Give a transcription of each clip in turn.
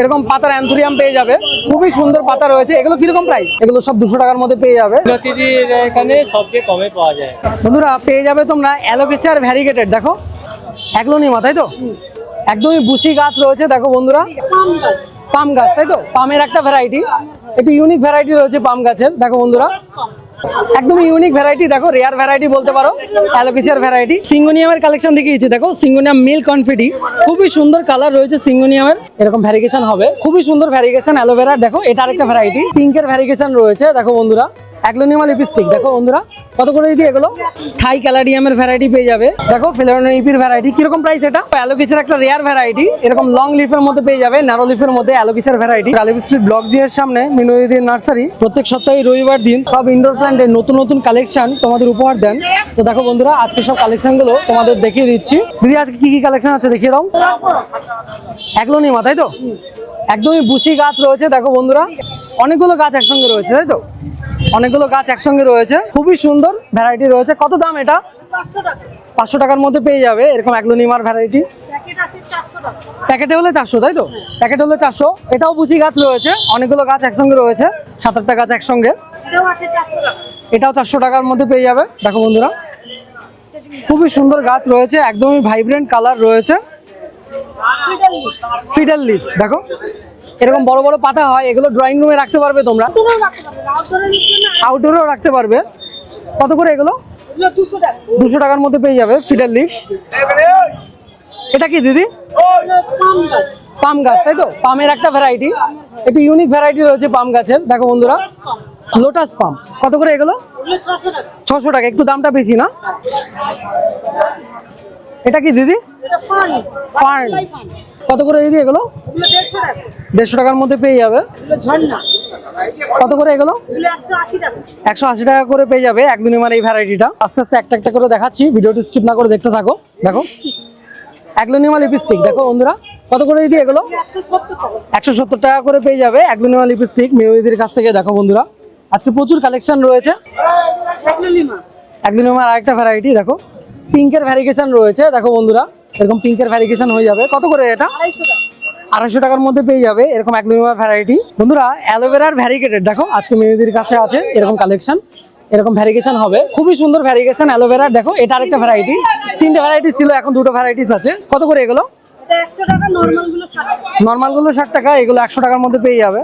এরকম পাতার অ্যান্থুরিয়াম পেয়ে যাবে। খুবই সুন্দর পাতা রয়েছে। এগুলো কীরকম প্রাইস এগুলো সব দুশো টাকার মধ্যে পেয়ে যাবে। এখানে সবচেয়ে কমে পাওয়া যায়। বন্ধুরা পেয়ে যাবে তোমরা অ্যালোকেসিয়ার ভ্যারিগেটেড দেখো। একলোনিমা তাই তো? একদমই বুসি গাছ রয়েছে দেখো বন্ধুরা। পাম গাছ। তাই তো? পামের একটা ভ্যারাইটি একটু ইউনিক ভ্যারাইটি রয়েছে পাম গাছের দেখো বন্ধুরা। একদমই ইউনিক ভ্যারাইটি দেখো রেয়ার ভ্যারাইটি বলতে পারো অ্যালোপিসিয়ার ভ্যারাইটি সিঙ্গোনিয়ামের কালেকশন দেখিয়েছি, দেখো, সিঙ্গোনিয়াম মিল কনফিটি খুবই সুন্দর কালার রয়েছে সিঙ্গোনিয়ামের, এরকম ভ্যারিগেশন হবে। খুবই সুন্দর ভ্যারিগেশন অ্যালোভেরা দেখো, এটা আরেকটা ভ্যারাইটি পিঙ্কের ভ্যারিগেশন রয়েছে, দেখো বন্ধুরা। অ্যাগ্লোনিমা লিপস্টিক দেখো বন্ধুরা, কত করে দিদি এগুলো? থাই ক্যালাডিয়ামের ভ্যারাইটি পেয়ে যাবে। দেখো ফিলোনোইপির ভ্যারাইটি কীরকম প্রাইস এটা? অ্যালোকিসের একটা রেয়ার ভ্যারাইটি এরকম লং লিফের মধ্যে পেয়ে যাবে ন্যারো লিফের মধ্যে অ্যালোকিসের ভ্যারাইটি কালিপ স্ট্রিট ব্লক জিয়ের সামনে মিনোদিন নার্সারি প্রত্যেক সপ্তাহে রবিবার দিন সব ইনডোর প্ল্যান্টের নতুন নতুন কালেকশন তোমাদের উপহার দেন। তো দেখো বন্ধুরা, আজকে সব কালেকশনগুলো তোমাদের দেখিয়ে দিচ্ছি। দিদি, আজকে কি কি কালেকশন আছে দেখিয়ে দাও। একলোনিমা তাই তো? একদমই বুসি গাছ রয়েছে, দেখো বন্ধুরা। অনেকগুলো গাছ একসঙ্গে রয়েছে, তাই তো? অনেকগুলো গাছ একসঙ্গে রয়েছে। খুবই সুন্দর ভ্যারাইটি রয়েছে। কত দাম এটা? পাঁচশো টাকার মধ্যে পেয়ে যাবে এরকম একলোনিমার ভ্যারাইটি প্যাকেট হলে চারশো তাই তো? প্যাকেটে হলে চারশো। এটাও বুসি গাছ রয়েছে অনেকগুলো গাছ একসঙ্গে রয়েছে সাত আটটা গাছ একসঙ্গে। এটাও চারশো টাকার মধ্যে পেয়ে যাবে। দেখো বন্ধুরা খুবই সুন্দর গাছ রয়েছে একদমই ভাইব্রেন্ট কালার রয়েছে। ফিডাল লিফ দেখো। এরকম বড় বড় পাতা হয় এগুলো ড্রয়িং রুমে রাখতে পারবে তোমরা। আউটডোরেও রাখতে পারবে কত করে এগুলো? দুশো টাকার মধ্যে পেয়ে যাবে ফিডার লিফ এটা কি দিদি? পাম গাছ। তাই তো? পামের একটা ভ্যারাইটি একটু ইউনিক ভ্যারাইটি রয়েছে পাম গাছের। দেখো বন্ধুরা। Lotus palm. কত করে এগুলো? ছশো টাকা। একটু দামটা বেশি না? এটা কি দিদি? ফার্ন। কত করে দিদি এগুলো? দেড়শো টাকার মধ্যে পেয়ে যাবে। কত করে এগুলো? একশো আশি টাকা। করে পেয়ে যাবে একদিনে মানে এই ভ্যারাইটিটা আস্তে আস্তে একটা একটা করে দেখাচ্ছি ভিডিওটি স্কিপ না করে দেখতে থাকো। দেখো। একলোনিমা লিপস্টিক দেখো বন্ধুরা। কত করে দিদি এগুলো? একশো সত্তর টাকা। করে পেয়ে যাবে একলোনিমা লিপস্টিক মিউদির কাছ থেকে দেখো বন্ধুরা। আজকে প্রচুর কালেকশন রয়েছে। লিমা একলোনিমার আরেকটা ভ্যারাইটি দেখো। পিঙ্কের ভ্যারিগেশন রয়েছে দেখো বন্ধুরা। এরকম পিঙ্কের ভ্যারিগেশন হয়ে যাবে। কত করে এটা? আড়াইশো টাকার মধ্যে পেয়ে যাবে এরকম একলোনিমার ভ্যারাইটি বন্ধুরা অ্যালোভেরার ভ্যারিগেটেড দেখো আজকে মেয়েদের কাছে আছে এরকম কালেকশন এরকম ভ্যারিগেশন হবে। খুবই সুন্দর ভ্যারিগেশন অ্যালোভেরার দেখো এটা আরেকটা ভ্যারাইটি তিনটে ভ্যারাইটি ছিল এখন দুটো ভ্যারাইটিস আছে। কত করে এগুলো? নর্মালগুলো ষাট টাকা। এগুলো একশো টাকার মধ্যে পেয়ে যাবে।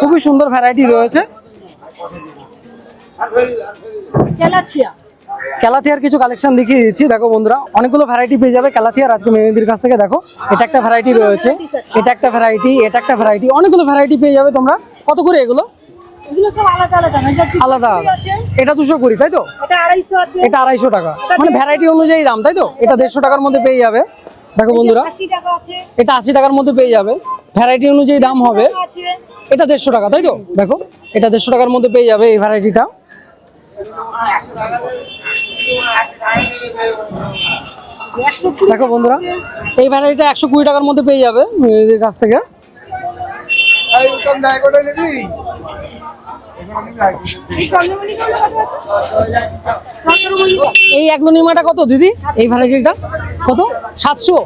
খুবই সুন্দর ভ্যারাইটি রয়েছে। ক্যালাথিয়ার কিছু কালেকশন দেখিয়ে দিচ্ছি। দেখো বন্ধুরা অনেকগুলো ভ্যারাইটি পেয়ে যাবে ক্যালাথিয়ার আজকে মেহেদির কাছ থেকে। দেখো এটা একটা ভ্যারাইটি রয়েছে। এটা একটা ভ্যারাইটি এটা একটা ভ্যারাইটি অনেকগুলো ভ্যারাইটি পেয়ে যাবে তোমরা। কত করে এগুলো? আলাদা এটা দুশো কুড়ি তাই তো? এটা আড়াইশো টাকা। মানে ভ্যারাইটি অনুযায়ী দাম তাই তো? এটা দেড়শো টাকার মধ্যে পেয়ে যাবে। দেখো বন্ধুরা এটা আশি টাকার মধ্যে পেয়ে যাবে। ভ্যারাইটি অনুযায়ী দাম হবে। এটা দেড়শো টাকা তাই তো? দেখো এটা দেড়শো টাকার মধ্যে পেয়ে যাবে এই ভ্যারাইটিটা দেখো বন্ধুরা এই ভ্যারাইটিটা একশো কুড়ি টাকার মধ্যে পেয়ে যাবে মেয়েদের কাছ থেকে। এই চন্দ্রমল্লিকা কত দিদি? এই ভ্যারাইটিটা কত? সাতশো।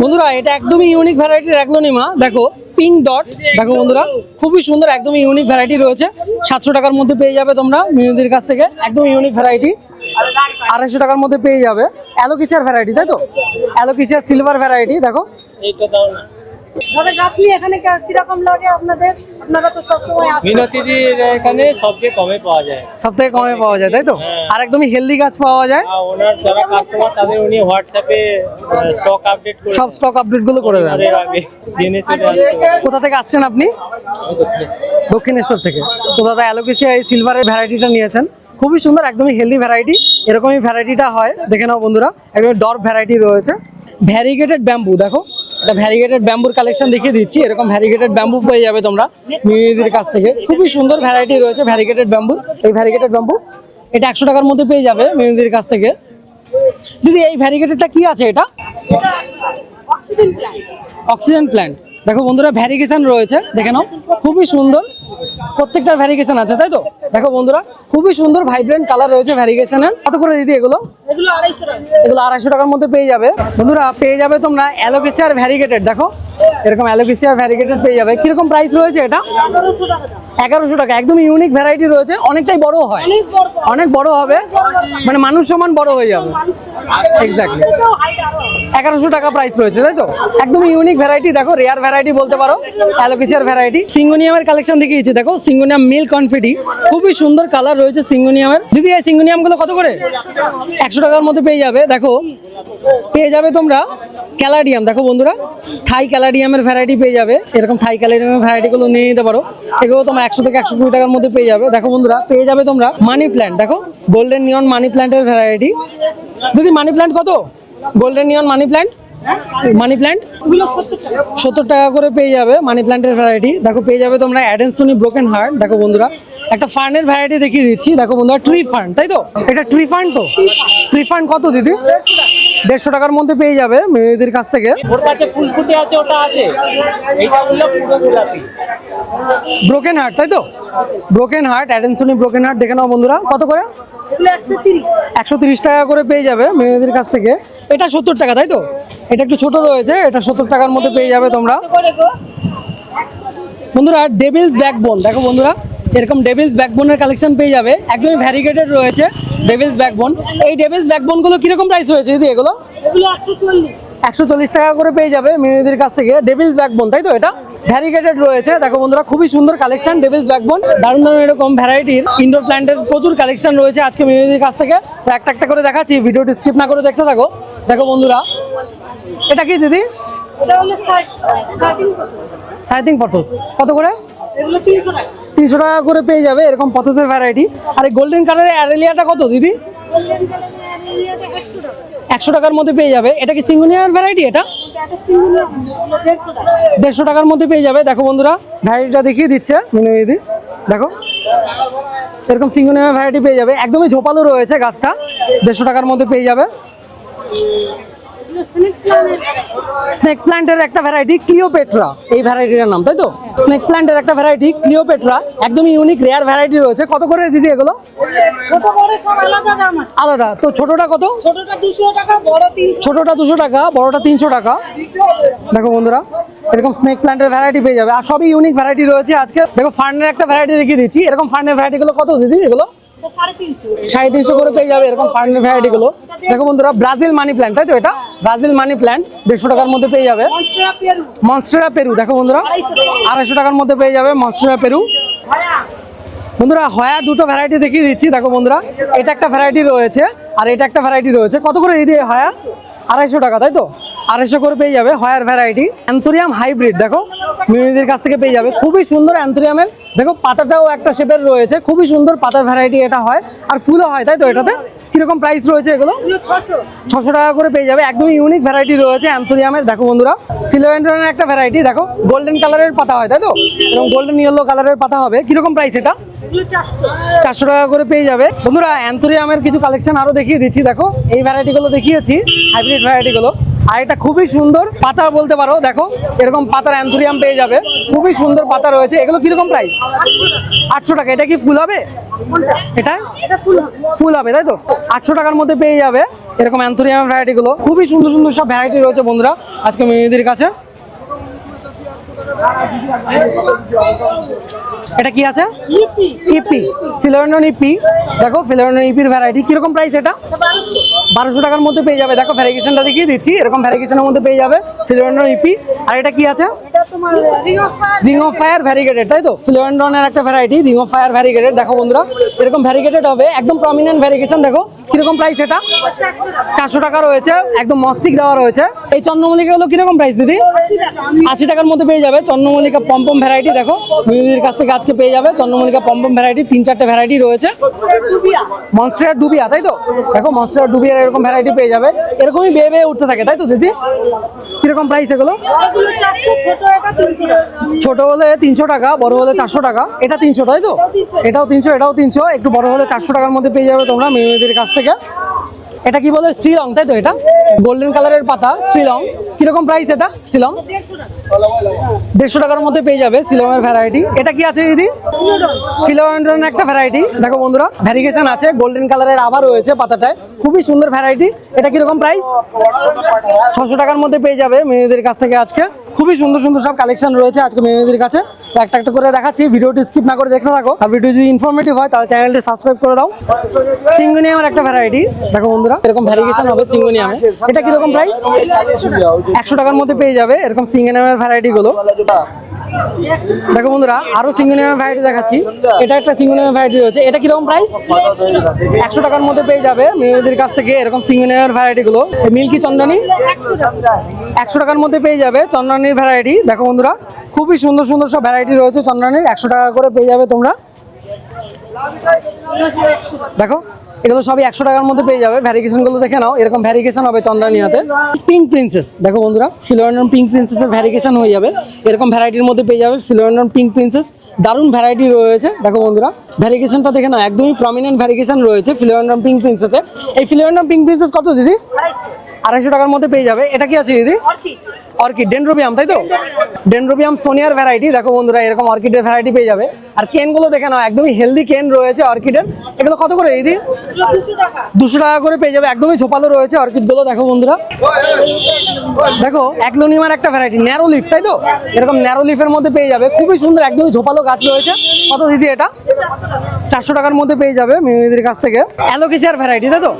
বন্ধুরা এটা একদমই ইউনিক ভ্যারাইটির অ্যাগ্লোনিমা। দেখো পিঙ্ক ডট দেখো বন্ধুরা খুবই সুন্দর একদমই ইউনিক ভ্যারাইটি রয়েছে। সাতশো টাকার মধ্যে পেয়ে যাবে তোমরা মিউদির কাছ থেকে একদম ইউনিক ভ্যারাইটি আড়াইশো টাকার মধ্যে পেয়ে যাবে। অ্যালোকিসিয়ার ভ্যারাইটি তাই তো? অ্যালোকিসিয়ার সিলভার ভ্যারাইটি দেখো। এইটা দাও না। দাদা গাছ নিয়ে এখানে কীরকম লাগে আপনাদের? আপনারা তো সবসময় আসেন। বিনতিদির এখানে সবচেয়ে কমে পাওয়া যায়। সব থেকে কমে পাওয়া যায় তাই তো? হ্যাঁ। আর একদমই হেলদি গাছ পাওয়া যায়। ওনার যারা কাস্টমার তাদের উনি হোয়াটসঅ্যাপে স্টক আপডেট করে সব স্টক আপডেটগুলো করে দেন। জেনে চলে আসতে কোথা থেকে আসছেন আপনি? দক্ষিণেশ্বর। থেকে। তো দাদা অ্যালোকেশিয়া এই সিলভারের ভ্যারাইটিটা নিয়েছেন। খুবই সুন্দর একদমই হেলদি ভ্যারাইটি এরকমই ভ্যারাইটিটা হয়। দেখে নাও বন্ধুরা একদম ডর্ক ভ্যারাইটি রয়েছে। ভ্যারিগেটেড ব্যাম্বু দেখো এটা ভ্যারিগেটেড ব্যাম্বুর কালেকশন দেখিয়ে দিচ্ছি। এরকম ভ্যারিগেটেড ব্যাম্বু পেয়ে যাবে তোমরা মিউজিদের কাছ থেকে। খুবই সুন্দর ভ্যারাইটি রয়েছে ভ্যারিগেটেড ব্যাম্বু এই ভ্যারিগেটেড ব্যাম্বু এটা একশো টাকার মধ্যে পেয়ে যাবে মিউজিদের কাছ থেকে। দিদি এই ভ্যারিগেটেডটা কি আছে এটা? অক্সিজেন প্ল্যান্ট অক্সিজেন প্ল্যান্ট দেখো বন্ধুরা ভ্যারিগেশন রয়েছে। দেখে নাও খুবই সুন্দর। প্রত্যেকটার ভ্যারিগেশন আছে তাই তো? দেখো বন্ধুরা খুবই সুন্দর ভাইব্রেন্ট কালার রয়েছে ভ্যারিগেশনের কত করে দিদি এগুলো? এগুলো আড়াইশো টাকা। এগুলো আড়াইশো টাকার মধ্যে পেয়ে যাবে। বন্ধুরা পেয়ে যাবে তোমরা অ্যালোকেসিয়ার ভ্যারিগেটেড দেখো। এরকম অ্যালোকেশিয়ার ভ্যারিগেটেড পেয়ে যাবে। কীরকম প্রাইস রয়েছে এটা? এগারোশো টাকা। একদম ইউনিক ভ্যারাইটি রয়েছে। অনেকটাই বড় হয়। অনেক বড়। হবে। মানে মানুষ সমান বড় হয়ে যাবে। হবে। এগারোশো টাকা প্রাইস রয়েছে তাই তো? একদম ইউনিক ভ্যারাইটি দেখো রেয়ার ভ্যারাইটি বলতে পারো। অ্যালোকেশিয়ার ভ্যারাইটি সিঙ্গোনিয়ামের কালেকশন দেখিয়েছি দেখো সিঙ্গোনিয়াম মিল কনফিডি খুবই সুন্দর কালার রয়েছে সিঙ্গোনিয়ামের। দিদি, এই সিঙ্গোনিয়ামগুলো কত করে? একশো টাকার মধ্যে পেয়ে যাবে। দেখো, পেয়ে যাবে তোমরা ক্যালাডিয়াম। দেখো বন্ধুরা, থাই ক্যালাডিয়ামের ভ্যারাইটি পেয়ে যাবে। এরকম থাই ক্যালাডিয়ামের ভ্যারাইটিগুলো নিয়ে নিতে পারো। এগুলো তোমরা একশো থেকে একশো কুড়ি টাকার মধ্যে পেয়ে যাবে। দেখো বন্ধুরা, পেয়ে যাবে তোমরা মানি প্ল্যান্ট দেখো গোল্ডেন নিয়ন মানি প্ল্যান্টের ভ্যারাইটি দিদি মানি প্ল্যান্ট কত? Golden neon money plant money plant সত্তর টাকা করে পেয়ে যাবে মানি প্ল্যান্টের ভ্যারাইটি দেখো, পেয়ে যাবে তোমরা অ্যাডেন্সনি ব্রোকেন হার্ট দেখো বন্ধুরা একটা ফার্নের ভ্যারাইটি দেখিয়ে দিচ্ছি। দেখো বন্ধুরা ট্রি ফার্ন তাই তো? এটা ট্রি ফার্ন তো? ট্রি ফার্ন কত দিদি? দেড়শো টাকার মধ্যে পেয়ে যাবে মেয়েদের কাছ থেকে। ওর আছে ওটা আছে। এইটা হলো পুরো গোলাপি। ব্রোকেন হার্ট তাই তো? Broken heart adansonii broken heart দেখে নাও বন্ধুরা। কত করে? একশো তিরিশ। একশো তিরিশ টাকা করে পেয়ে যাবে মেয়েদের কাছ থেকে। এটা সত্তর টাকা তাই তো? এটা একটু ছোট রয়েছে এটা সত্তর টাকার মধ্যে পেয়ে যাবে তোমরা। বন্ধুরা ডেভিলস ব্যাকবোন দেখো বন্ধুরা। এরকম ডেভিলস ব্যাকবোনের কালেকশন পেয়ে যাবে। একদমই ভ্যারিগেটেড রয়েছে ডেভিলস ব্যাকবোন এই ডেভিলস ব্যাকবোনগুলো কীরকম প্রাইস রয়েছে দিদি এগুলো? এগুলো একশো চল্লিশ। টাকা করে পেয়ে যাবে মেয়েদের কাছ থেকে। ডেভিলস ব্যাকবোন তাই তো এটা? ভ্যারিগেটেড রয়েছে। দেখো বন্ধুরা খুবই সুন্দর কালেকশন ডেভিলস ব্যাকবোন দারুণ দারুণ এরকম ভ্যারাইটির ইনডোর প্ল্যান্টের প্রচুর কালেকশন রয়েছে আজকে মেয়েদের কাছ থেকে। তো একটা একটা করে দেখাচ্ছি ভিডিওটি স্কিপ না করে দেখতে থাকো। দেখো বন্ধুরা এটা কি দিদি? কত পটস কত করে? এগুলো তিনশো টাকা। তিনশো টাকা করে পেয়ে যাবে এরকম পথসের ভ্যারাইটি আর এই গোল্ডেন কালারের অ্যারেলিয়াটা কত দিদি? গোল্ডেন কালারের অ্যারেলিয়াটা একশো টাকা। একশো টাকার মধ্যে পেয়ে যাবে। এটা কি সিঙ্গুনিয়ার ভ্যারাইটি এটা? দেড়শো টাকার মধ্যে পেয়ে যাবে। দেখো বন্ধুরা ভ্যারাইটিটা দেখিয়ে দিচ্ছে মিনু দিদি। দেখো এরকম সিঙ্গুনিয়ার ভ্যারাইটি পেয়ে যাবে। একদমই ঝোপালো রয়েছে গাছটা। দেড়শো টাকার মধ্যে পেয়ে যাবে। স্নেক প্ল্যান্টের একটা ভ্যারাইটি ক্লিওপেট্রা এই ভ্যারাইটিটার নাম তাই তো? স্নেক প্ল্যান্টের একটা ভ্যারাইটি ক্লিওপেট্রা একদমই ইউনিক রেয়ার ভ্যারাইটি রয়েছে। কত করে দিদি এগুলো? ছোট বড় সব আলাদা তো ছোটটা কত? ছোটটা দুশো টাকা বড় তিনশো। ছোটটা দুশো টাকা বড়টা তিনশো টাকা। দেখো বন্ধুরা এরকম স্নেক প্ল্যান্টের ভ্যারাইটি পেয়ে যাবে। আর সবই ইউনিক ভ্যারাইটি রয়েছে আজকে। দেখো ফার্নের একটা ভ্যারাইটি দেখিয়ে দিচ্ছি। এরকম ফার্নের ভ্যারাইটিগুলো কত দিদি এগুলো? সাড়ে তিনশো করে পেয়ে যাবে এরকম ফার্নের ভ্যারাইটিগুলো দেখো বন্ধুরা ব্রাজিল মানি প্ল্যান্ট তাই তো এটা? ব্রাজিল মানি প্ল্যান্ট দেড়শো টাকার মধ্যে পেয়ে যাবে। মনস্টেরা পেরু দেখো বন্ধুরা, আড়াইশো টাকার মধ্যে পেয়ে যাবে মনস্টেরা পেরু বন্ধুরা হয়ার দুটো ভ্যারাইটি দেখিয়ে দিচ্ছি, দেখো বন্ধুরা, এটা একটা ভ্যারাইটি রয়েছে, আর এটা একটা ভ্যারাইটি রয়েছে। কত করে দিয়ে হয়া আড়াইশো টাকা, তাই তো? আড়াইশো করে পেয়ে যাবে হয়ার ভ্যারাইটি অ্যান্থোরিয়াম হাইব্রিড দেখো, মিমিদের কাছ থেকে পেয়ে যাবে। খুবই সুন্দর অ্যান্থোরিয়ামের দেখো পাতাটাও একটা শেপের রয়েছে। খুবই সুন্দর পাতার ভ্যারাইটি এটা হয়। আর ফুলও হয় তাই তো এটাতে? কীরকম প্রাইস রয়েছে এগুলো? ছশো। টাকা করে পেয়ে যাবে। একদম ইউনিক ভ্যারাইটি রয়েছে অ্যান্থোরিয়ামের দেখো বন্ধুরা ফিলোয়েন্ড্রনের একটা ভ্যারাইটি দেখো গোল্ডেন কালারের পাতা হয় তাই তো? এবং গোল্ডেন ইয়েলো কালারের পাতা হবে। কীরকম প্রাইস এটা? চারশো। টাকা করে পেয়ে যাবে। বন্ধুরা অ্যান্থোরিয়ামের কিছু কালেকশন আরও দেখিয়ে দিচ্ছি। দেখো এই ভ্যারাইটিগুলো দেখিয়েছি হাইব্রিড ভ্যারাইটিগুলো আর এটা খুবই সুন্দর পাতা বলতে পারো দেখো এরকম পাতার অ্যান্থোরিয়াম পেয়ে যাবে। খুবই সুন্দর পাতা রয়েছে। এগুলো কীরকম প্রাইস আটশো টাকা। এটা কি ফুল হবে? এটা? ফুল হবে। তাই তো? আটশো টাকার মধ্যে পেয়ে যাবে এরকম অ্যান্থোরিয়াম ভ্যারাইটি গুলো। খুবই সুন্দর সুন্দর সব ভ্যারাইটি রয়েছে বন্ধুরা আজকে মেয়েদের কাছে। এটা কি আছে? ইপি। ইপি। ফিলোরনন ইপি। দেখো ফিলোরনন ইপির ভ্যারাইটি কীরকম প্রাইস এটা? বারোশো টাকার মধ্যে পেয়ে যাবে। দেখো ভ্যারিগেশনটা দেখিয়ে দিচ্ছি। এরকম ভ্যারিগেশনের মধ্যে পেয়ে যাবে ফিলোয়েন্ড্রন ইপি আর এটা কি আছে? রিং অফ ফায়ার ভ্যারিগেটেড তাই তো? ফিলোয়েন্ড্রনের একটা variety ring of fire variegated দেখো বন্ধুরা এরকম ভ্যারিগেটেড হবে একদম প্রমিনেন্ট ভ্যারিগেশন দেখো। কীরকম প্রাইস এটা? চারশো টাকা রয়েছে, একদম মস্টিক দেওয়া রয়েছে। এই চন্দ্রমল্লিকা হলো কীরকম প্রাইস দিদি? আশি টাকার মধ্যে পেয়ে যাবে, চন্দ্রমল্লিকা পম্পম ভ্যারাইটি দেখো। দিদির কাছ থেকে আজকে পেয়ে যাবে, চন্দ্রমল্লিকা পম্পম ভ্যারাইটি তিন চারটে ভ্যারাইটি রয়েছে। মনস্টার ডুবিয়া তাই তো? দেখো মনস্টার ডুবিয়ার এরকম ভ্যারাইটি পেয়ে যাবে। এরকমই বেয়ে বেয়ে উঠতে থাকে, তাই তো দিদি? কীরকম প্রাইস এগুলো? ছোট হলে তিনশো টাকা বড় হলে চারশো টাকা। এটা তিনশো তাই তো? এটাও তিনশো। এটাও তিনশো একটু বড় হলে চারশো টাকার মধ্যে পেয়ে যাবে তোমরা মেয়েদের কাছ থেকে। এটা কি বলে? শ্রীলং তাই তো এটা? গোল্ডেন কালারের পাতা শ্রীলং। কীরকম প্রাইস এটা? শিলং? দেড়শো টাকার মধ্যে পেয়ে যাবে শিলংয়ের ভ্যারাইটি এটা কি আছে দিদি? ফিলোয়েন্ড্রন একটা ভ্যারাইটি দেখো বন্ধুরা ভ্যারিগেশন আছে গোল্ডেন কালারের আবার রয়েছে পাতাটায়। খুবই সুন্দর ভ্যারাইটি এটা কীরকম প্রাইস ছশো টাকার মধ্যে পেয়ে যাবে মেয়েদের কাছ থেকে আজকে। খুবই সুন্দর সুন্দর সব কালেকশন রয়েছে আজকে মেয়েদের কাছে। একটা একটা করে দেখাচ্ছি, ভিডিওটি স্কিপ না করে দেখতে থাকো। আর ভিডিও যদি ইনফরমেটিভ হয়, তাহলে চ্যানেলটি সাবস্ক্রাইব করে দাও। সিঙ্গোনিয়ামের একটা ভ্যারাইটি দেখো বন্ধুরা, এরকম ভ্যারিগেশন হবে সিঙ্গোনিয়ামে। এটা কীরকম প্রাইস একশো টাকার মধ্যে পেয়ে যাবে, এরকম সিঙ্গোনিয়ামের ভ্যারাইটি গুলো। দেখো বন্ধুরা, আরও সিঙ্গোনিয়ামের ভ্যারাইটি দেখাচ্ছি। এটা একটা সিঙ্গোনিয়ামের ভ্যারাইটি রয়েছে। এটা কীরকম প্রাইস একশো টাকার মধ্যে পেয়ে যাবে। মেয়েদের কাছ থেকে এরকম সিঙ্গোনিয়ামের ভ্যারাইটি গুলো। মিল্কি চন্দনী একশো টাকার মধ্যে পেয়ে যাবে চন্দ্রানীর ভ্যারাইটি দেখো বন্ধুরা, খুবই সুন্দর সুন্দর সব ভ্যারাইটি রয়েছে চন্দ্রানির। একশো টাকা করে পেয়ে যাবে তোমরা। দেখো এগুলো সবই একশো টাকার মধ্যে পেয়ে যাবে। ভ্যারিগেশনগুলো দেখে নাও, এরকম ভ্যারিগেশন হবে চন্দ্রানিয়াতে। পিঙ্ক প্রিন্সেস দেখো বন্ধুরা ফিলোয়েন্ডন পিঙ্ক প্রিন্সেসের ভ্যারিকেশন হয়ে যাবে। এরকম ভ্যারাইটির মধ্যে পেয়ে যাবে ফিলোয়েন্ডন পিঙ্ক প্রিন্সেস দারুণ ভ্যারাইটি রয়েছে, দেখো বন্ধুরা। ভ্যারিকেশনটা দেখে নাও, একদমই প্রমিনেন্ট ভ্যারিকেশন রয়েছে ফিলোয়েন্ডন পিঙ্ক প্রিন্সেসে এই ফিলোয়েন্ডন পিঙ্ক প্রিন্সেস কত, দিদি? আড়াইশো টাকার মধ্যে পেয়ে যাবে। এটা কি আছে দিদি? অর্কিড। ডেনড্রোবিয়াম তাই তো? ডেনড্রোবিয়াম। সোনিয়ার ভ্যারাইটি দেখো বন্ধুরা এরকম অর্কিডের ভ্যারাইটি পেয়ে যাবে। আর কেনগুলো দেখে নাও একদমই হেলদি কেন রয়েছে অর্কিডের। এগুলো কত করে দিদি? দুশো টাকা। করে পেয়ে যাবে একদমই ঝোপালো রয়েছে অর্কিডগুলো দেখো বন্ধুরা। দেখো একলোনিমার একটা ভ্যারাইটি ন্যারো লিফ তাই তো? এরকম ন্যারো লিফের মধ্যে পেয়ে যাবে খুবই সুন্দর একদমই ঝোপালো গাছ রয়েছে। কত দিদি এটা? চারশো টাকার মধ্যে পেয়ে যাবে মেয়েদের কাছ থেকে। অ্যালোকেশিয়ার ভ্যারাইটি তাই তো?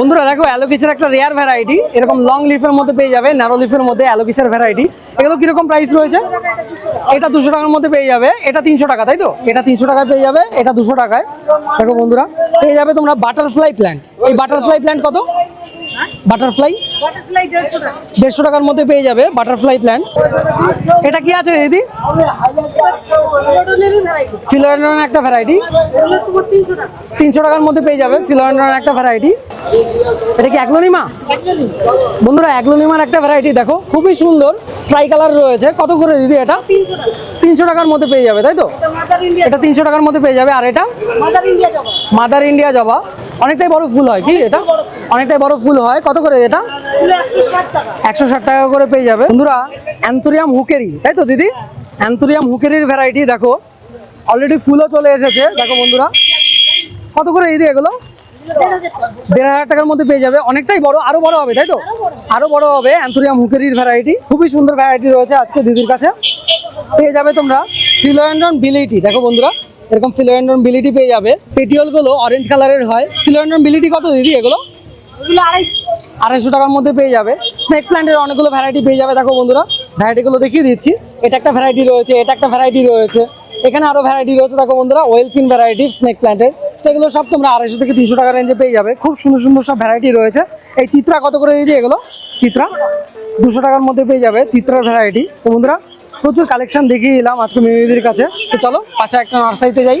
বন্ধুরা দেখো অ্যালোকেশিয়ার একটা রেয়ার ভ্যারাইটি এরকম লং লিফের মধ্যে পেয়ে যাবে ন্যারো লিফের মধ্যে অ্যালোকিসের ভ্যারাইটি এগুলো কীরকম প্রাইস রয়েছে? এটা দুশো টাকার মধ্যে পেয়ে যাবে, এটা তিনশো টাকা, তাই তো? এটা তিনশো টাকায় পেয়ে যাবে, এটা দুশো টাকায়। দেখো বন্ধুরা, পেয়ে যাবে তোমরা বাটারফ্লাই প্ল্যান্ট এই বাটারফ্লাই প্ল্যান্ট কত? বাটারফ্লাই বাটারফ্লাই দেড়শো টাকা। দেড়শো টাকার মধ্যে পেয়ে যাবে বাটারফ্লাই প্ল্যান্ট এটা কি আছে দিদি? ফিলোডোনেরই একটা ভ্যারাইটি তিনশো টাকা। তিনশো টাকার মধ্যে পেয়ে যাবে ফিলোয়েন্ড্রন একটা ভ্যারাইটি এটা কি অ্যাগ্লোনিমা বন্ধুরা অ্যাগ্লোনিমার একটা ভ্যারাইটি দেখো খুবই সুন্দর। ট্রাই কালার রয়েছে। কত করে দিদি এটা? তিনশো টাকা। তিনশো টাকার মধ্যে পেয়ে যাবে তাই তো? এটা তিনশো টাকার মধ্যে পেয়ে যাবে। আর এটা? মাদার ইন্ডিয়া যাব মাদার ইন্ডিয়া জবা। অনেকটাই বড় ফুল হয় কি এটা? অনেকটাই বড় ফুল হয়। কত করে এটা? একশো ষাট টাকা। করে পেয়ে যাবে। বন্ধুরা অ্যান্থোরিয়াম হুকেরি তাই তো দিদি? অ্যান্থোরিয়াম হুকেরির ভ্যারাইটি দেখো। অলরেডি ফুলও চলে এসেছে। দেখো বন্ধুরা কত করে দিদি এগুলো? দেড় হাজার টাকার মধ্যে পেয়ে যাবে। অনেকটাই বড় আরও বড় হবে তাই তো? আরও বড় হবে অ্যান্থোরিয়াম হুকেরির ভ্যারাইটি খুবই সুন্দর ভ্যারাইটি রয়েছে আজকে দিদির কাছে। পেয়ে যাবে তোমরা ফিলোয়েন্ডন বিলিটি দেখো বন্ধুরা এরকম ফিলোয়েন্ডন বিলিটি পেয়ে যাবে। পেটিওলগুলো অরেঞ্জ কালারের হয়। ফিলোয়েন্ডন বিলিটি কত দিদি এগুলো? আড়াইশো। টাকার মধ্যে পেয়ে যাবে। স্নেক প্ল্যান্টের অনেকগুলো ভ্যারাইটি পেয়ে যাবে, দেখো বন্ধুরা। ভ্যারাইটিগুলো দেখিয়ে দিচ্ছি। এটা একটা ভ্যারাইটি রয়েছে, এটা একটা ভ্যারাইটি রয়েছে। এখানে আরও ভ্যারাইটি রয়েছে, দেখো বন্ধুরা ওয়েলফিন ভ্যারাইটি স্নেক প্ল্যান্টের সেগুলো সব তোমরা আড়াইশো থেকে তিনশো টাকা রেঞ্জে পেয়ে যাবে। খুব সুন্দর সুন্দর সব ভ্যারাইটি রয়েছে। এই চিত্রা কত করে দিয়েছি এগুলো? চিত্রা? দুশো টাকার মধ্যে পেয়ে যাবে চিত্রার ভ্যারাইটি বন্ধুরা, প্রচুর কালেকশন দেখিয়ে দিলাম আজকে মেয়েদের কাছে। তো চলো, পাশে একটা নার্সারিতে যাই।